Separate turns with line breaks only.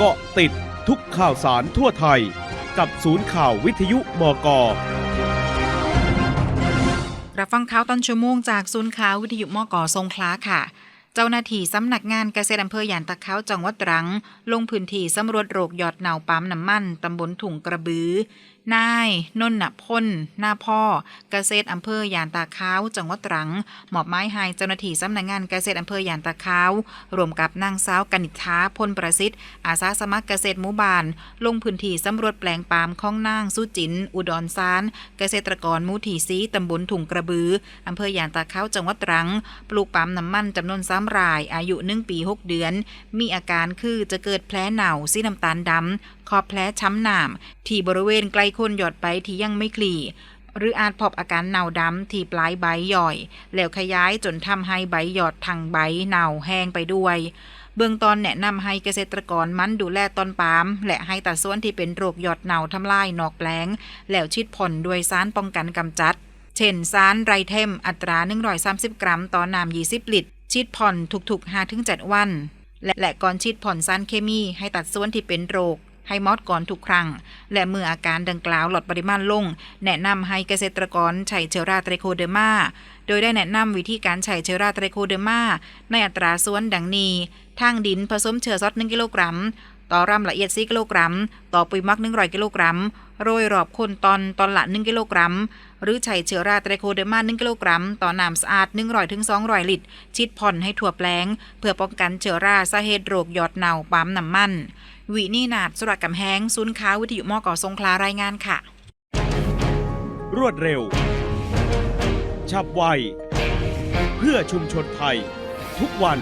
เกาะติดทุกข่าวสารทั่วไทย กับศูนย์ข่าววิทยุมก
รับฟังข่าวตอนชั่วโมงจากศูนย์ข่าววิทยุมกทรงคล้าค่ะ เจ้าหน้าที่สำนักงานเกษตรอำเภอยานตะเขาจังหวัดตรัง ลงพื้นที่สำรวจโรคหยอดเหนาปั๊มน้ำมันตำบลถุงกระบือ นายนนท์พลหน้าพ่อ เกษตรอำเภอยานตาขาจังหวัดตรังหมอบไม้ให้เจ้าหน้าที่สำนักงานเกษตรอำเภอยานตาขารวมกับนางสาวกนิษฐาพลประสิทธิ์อาสาสมัครเกษตรหมู่บ้าน ลงพื้นที่สำรวจแปลงปาล์มของนางสุจิน อุดรซาน เกษตรกรมูถีซีตำบลถุงกระบืออำเภอยานตาเขาจังหวัดตรัง ปลูกปาล์มน้ำมันจำนวนสามราย อายุหนึ่งปี6เดือน มีอาการคือจะเกิดแผลเหน่าสีน้ำตาลดำขอบแผลช้ำหนามที่บริเวณใกล้คนหยอดไปที่ยังไม่คลี่หรืออาจพบอาการเน่าดำที่ปลายใบหย่อย แล้วขยายจนทำให้ใบหยอดทางใบเน่าแห้งไปด้วย เบื้องต้นแนะนำให้เกษตรกรมันดูแลต้นปาล์มและให้ตัดส่วนที่เป็นโรคหยอดเน่าทำลายนอกแปลง แล้วชิดผ่อนด้วยสารป้องกันกำจัด เช่นสารไรเทมอัตรา 130 กรัม ต่อน้ำ20 ลิตร ชีดผ่อนถูกๆ5-7วัน และและก่อนชีดผ่อนสารเคมีให้ตัดส่วนที่เป็นโรคให้มอดก่อนทุกครั้ง และเมื่ออาการดังกล่าวลดปริมาณลง แนะนำให้เกษตรกรใช้เชื้อราไตรโคเดอร์มา โดยได้แนะนำวิธีการใช้เชื้อราไตรโคเดอร์มา ในอัตราส่วนดังนี้ ทางดินผสมเชื้อซอส1กิโลกรัม ต่อรำละเอียด4กิโลกรัม ต่อปุ๋ยมัก100กิโลกรัม โรยรอบคนตอนตอนละ 1 กิโลกรัม หรือใช้เชื้อราไตรโคเดอร์มา1กิโลกรัม ต่อน้ำสะอาด100ถึง200ลิตรชิดผ่อนให้ทั่วแปลง เพื่อป้องกันเชื้อราสาเหตุโรคหยอดเน่าปั๊มน้ำมันวินี่นาดสุรกำแหงศูนย์ค้าวิทยุมอก่อสงขลารายงานค่ะ
รวดเร็ว ฉับไว เพื่อชุมชนไทย ทุกวัน